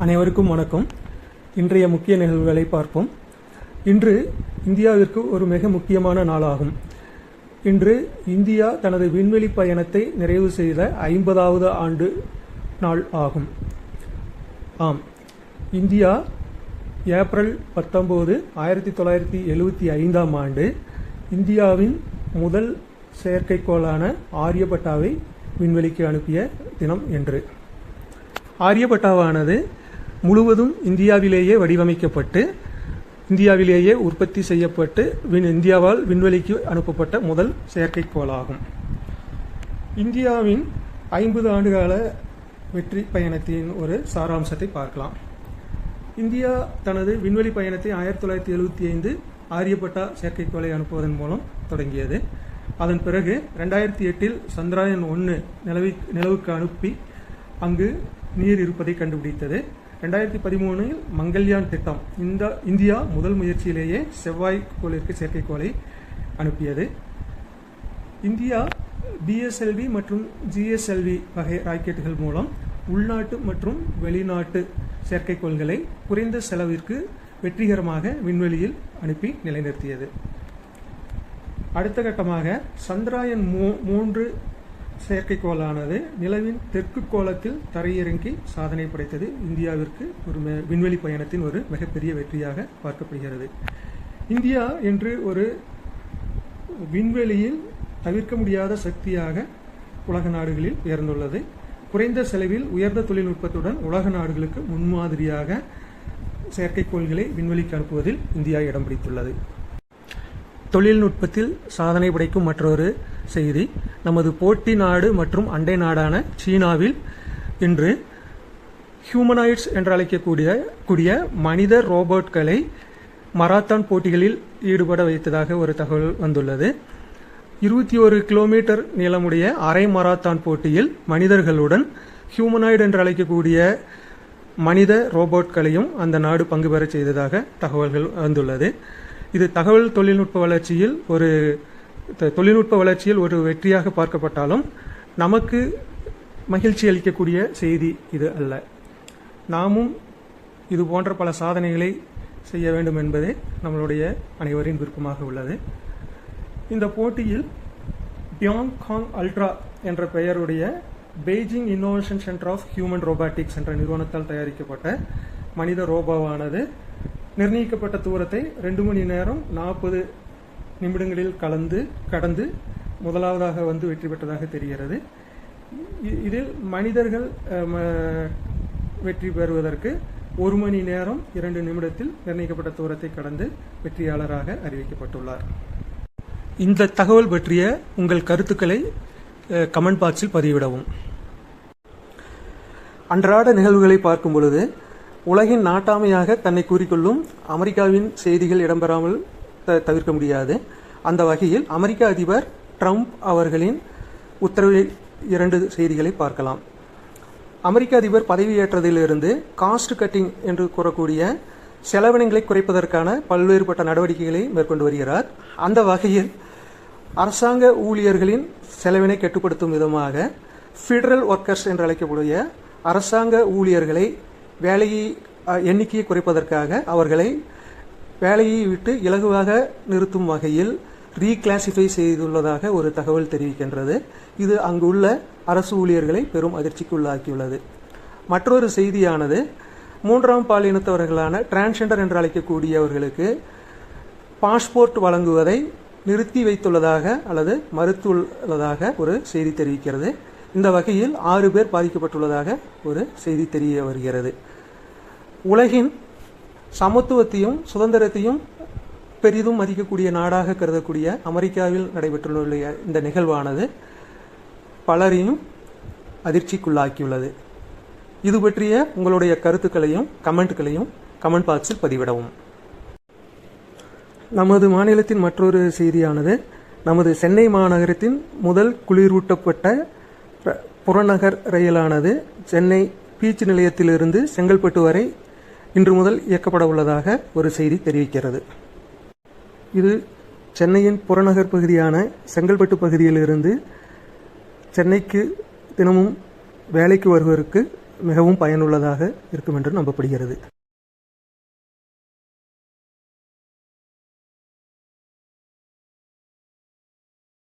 அனைவருக்கும் வணக்கம். இன்றைய முக்கிய நிகழ்வுகளை பார்ப்போம். இன்று இந்தியாவிற்கு ஒரு மிக முக்கியமான நாளாகும். இன்று இந்தியா தனது விண்வெளி பயணத்தை நிறைவு செய்த ஐம்பதாவது ஆண்டு நாள் ஆகும். ஆம். இந்தியா ஏப்ரல் பத்தொம்போது ஆயிரத்தி தொள்ளாயிரத்தி எழுவத்தி ஐந்தாம் ஆண்டு இந்தியாவின் முதல் செயற்கைக்கோளான ஆரியபட்டாவை விண்வெளிக்கு அனுப்பிய தினம் என்று. ஆரியபட்டாவானது முழுவதும் இந்தியாவிலேயே வடிவமைக்கப்பட்டு இந்தியாவிலேயே உற்பத்தி செய்யப்பட்டு விண் இந்தியாவால் விண்வெளிக்கு அனுப்பப்பட்ட முதல் செயற்கைக்கோளாகும். இந்தியாவின் ஐம்பது ஆண்டுகால வெற்றி பயணத்தின் ஒரு சாராம்சத்தை பார்க்கலாம். இந்தியா தனது விண்வெளி பயணத்தை ஆயிரத்தி தொள்ளாயிரத்தி எழுபத்தி ஐந்து ஆரியப்பட்டா செயற்கைக்கோளை அனுப்புவதன் மூலம் தொடங்கியது. அதன் பிறகு ரெண்டாயிரத்தி எட்டில் சந்திராயன் ஒன்று நிலவி நிலவுக்கு அனுப்பி அங்கு நீர் இருப்பதை கண்டுபிடித்தது. ரெண்டாயிரத்தி பதிமூணில் மங்கள்யான் திட்டம் இந்த இந்தியா முதல் முயற்சியிலேயே செவ்வாய் கோளிற்கு செயற்கைக்கோளை அனுப்பியது. இந்தியா பிஎஸ்எல்வி மற்றும் ஜிஎஸ்எல்வி வகை ராக்கெட்டுகள் மூலம் உள்நாட்டு மற்றும் வெளிநாட்டு செயற்கைக்கோள்களை குறைந்த செலவிற்கு வெற்றிகரமாக விண்வெளியில் அனுப்பி நிலைநிறுத்தியது. அடுத்த கட்டமாக சந்திராயன் மூ மூன்று செயற்கைக்கோளானது நிலவின் தெற்கு கோளத்தில் தரையிறங்கி சாதனை படைத்தது இந்தியாவிற்கு ஒரு விண்வெளி பயணத்தின் ஒரு மிகப்பெரிய வெற்றியாக பார்க்கப்படுகிறது. இந்தியா என்று ஒரு விண்வெளியில் தவிர்க்க முடியாத சக்தியாக உலக நாடுகளில் உயர்ந்துள்ளது. குறைந்த செலவில் உயர்ந்த தொழில்நுட்பத்துடன் உலக நாடுகளுக்கு முன்மாதிரியாக செயற்கைக்கோள்களை விண்வெளிக்கு அனுப்புவதில் இந்தியா இடம் பிடித்துள்ளது. தொழில்நுட்பத்தில் சாதனை படைக்கும் மற்றொரு செய்தி. நமது போட்டி நாடு மற்றும் அண்டை நாடான சீனாவில் இன்று ஹியூமனாய்ட்ஸ் என்று அழைக்கக்கூடிய கூடிய மனித ரோபோட்களை மராத்தான் போட்டிகளில் ஈடுபட வைத்ததாக ஒரு தகவல் வந்துள்ளது. இருபத்தி ஒரு கிலோமீட்டர் நீளமுடைய அரை மராத்தான் போட்டியில் மனிதர்களுடன் ஹியூமனாய்டு என்று அழைக்கக்கூடிய மனித ரோபோட்களையும் அந்த நாடு பங்கு பெறச் செய்ததாக தகவல்கள் வந்துள்ளது. இது தகவல் தொழில்நுட்ப வளர்ச்சியில் ஒரு தொழில்நுட்ப வளர்ச்சியில் ஒரு வெற்றியாக பார்க்கப்பட்டாலும் நமக்கு மகிழ்ச்சி அளிக்கக்கூடிய செய்தி இது அல்ல. நாமும் இது போன்ற பல சாதனைகளை செய்ய வேண்டும் என்பதே நம்மளுடைய அனைவரின் விருப்பமாக உள்ளது. இந்த போட்டியில் பியாங்காங் அல்ட்ரா என்ற பெயருடைய Beijing innovation centre of human robotics என்ற நிறுவனத்தால் தயாரிக்கப்பட்ட மனித ரோபாவானது நிர்ணயிக்கப்பட்ட தூரத்தை ரெண்டு மணி நேரம் நாற்பது நிமிடங்களில் கலந்து கடந்து முதலாவதாக வந்து வெற்றி பெற்றதாக தெரிகிறது. இதில் மனிதர்கள் வெற்றி பெறுவதற்கு ஒரு மணி நேரம் இரண்டு நிமிடத்தில் நிர்ணயிக்கப்பட்ட தூரத்தை கடந்து வெற்றியாளராக அறிவிக்கப்பட்டுள்ளார். இந்த தகவல் பற்றிய உங்கள் கருத்துக்களை கமெண்ட் பாக்ஸில் பதிவிடவும். அன்றாட நிகழ்வுகளை பார்க்கும் பொழுது உலகின் நாட்டாமையாக தன்னை கூறிக்கொள்ளும் அமெரிக்காவின் செய்திகள் இடம்பெறாமல் தவிர்க்க முடியாது. அந்த வகையில் அமெரிக்க அதிபர் ட்ரம்ப் அவர்களின் உத்தரவில் இரண்டு செய்திகளை பார்க்கலாம். அமெரிக்க அதிபர் பதவியேற்றதிலிருந்து காஸ்ட் கட்டிங் என்று கூறக்கூடிய செலவினங்களை குறைப்பதற்கான பல்வேறுபட்ட நடவடிக்கைகளை மேற்கொண்டு வருகிறார். அந்த வகையில் அரசாங்க ஊழியர்களின் செலவினை கட்டுப்படுத்தும் விதமாக ஃபெடரல் ஒர்க்கர்ஸ் என்று அழைக்கக்கூடிய அரசாங்க ஊழியர்களை வேலையை எண்ணிக்கையை குறைப்பதற்காக அவர்களை வேலையை விட்டு இலகுவாக நிறுத்தும் வகையில் ரீகிளாசிஃபை செய்துள்ளதாக ஒரு தகவல் தெரிவிக்கின்றது. இது அங்குள்ள அரசு ஊழியர்களை பெரும் அதிர்ச்சிக்குள்ளாக்கியுள்ளது. மற்றொரு செய்தியானது மூன்றாம் பாலினத்தவர்களான டிரான்ஸ்ஜெண்டர் என்று அழைக்கக்கூடியவர்களுக்கு பாஸ்போர்ட் வழங்குவதை நிறுத்தி வைத்துள்ளதாக அல்லது மறுத்துள்ளதாக ஒரு செய்தி தெரிவிக்கிறது. இந்த வகையில் ஆறு பேர் பாதிக்கப்பட்டுள்ளதாக ஒரு செய்தி தெரிய வருகிறது. உலகின் சமத்துவத்தையும் சுதந்திரத்தையும் பெரிதும் மதிக்கக்கூடிய நாடாக கருதக்கூடிய அமெரிக்காவில் நடைபெற்றுள்ள இந்த நிகழ்வானது பலரையும் அதிர்ச்சிக்குள்ளாக்கியுள்ளது. இது பற்றிய உங்களுடைய கருத்துக்களையும் கமெண்ட்களையும் கமெண்ட் பாக்ஸில் பதிவிடவும். நமது மாநிலத்தின் மற்றொரு செய்தியானது நமது சென்னை மாநகரத்தின் முதல் குளிரூட்டப்பட்ட புறநகர் ரயிலானது சென்னை பீச் நிலையத்திலிருந்து செங்கல்பட்டு வரை இன்று முதல் இயக்கப்பட உள்ளதாக ஒரு செய்தி தெரிவிக்கிறது. இது சென்னையின் புறநகர் பகுதியான செங்கல்பட்டு பகுதியிலிருந்து சென்னைக்கு தினமும் வேலைக்கு வருவதற்கு மிகவும் பயனுள்ளதாக இருக்கும் என்று நம்பப்படுகிறது.